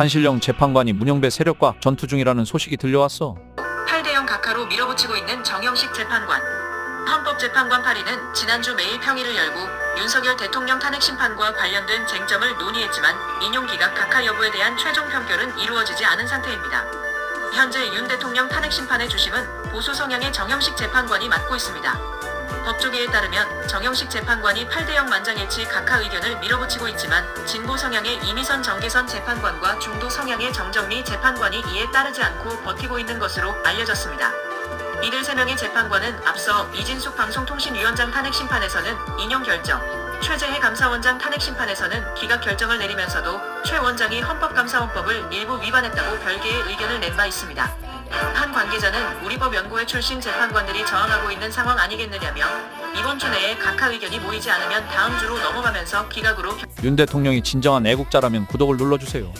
산신령 재판관이 문영배 세력과 전투 중이라는 소식이 들려왔어. 8대형 각하로 밀어붙이고 있는 정영식 재판관. 헌법재판관 8위는 지난주 매일 평일을 열고 윤석열 대통령 탄핵 심판과 관련된 쟁점을 논의했지만 인용기각 각하 여부에 대한 최종 평결은 이루어지지 않은 상태입니다. 현재 윤 대통령 탄핵 심판의 주심은 보수 성향의 정영식 재판관이 맡고 있습니다. 법조계에 따르면 정영식 재판관이 8대형 만장일치 각하 의견을 밀어붙이고 있지만 진보 성향의 이미선 정계선 재판관과 중도 성향의 정정미 재판관이 이에 따르지 않고 버티고 있는 것으로 알려졌습니다. 이들 3명의 재판관은 앞서 이진숙 방송통신위원장 탄핵 심판에서는 인용 결정, 최재해 감사원장 탄핵 심판에서는 기각 결정을 내리면서도 최 원장이 헌법감사원법을 일부 위반했다고 별개의 의견을 낸 바 있습니다. 한 관계자는 우리 법 연구회 출신 재판관들이 저항하고 있는 상황 아니겠느냐며 이번 주 내에 각하 의견이 모이지 않으면 다음 주로 넘어가면서 기각으로 윤 대통령이 진정한 애국자라면 구독을 눌러주세요.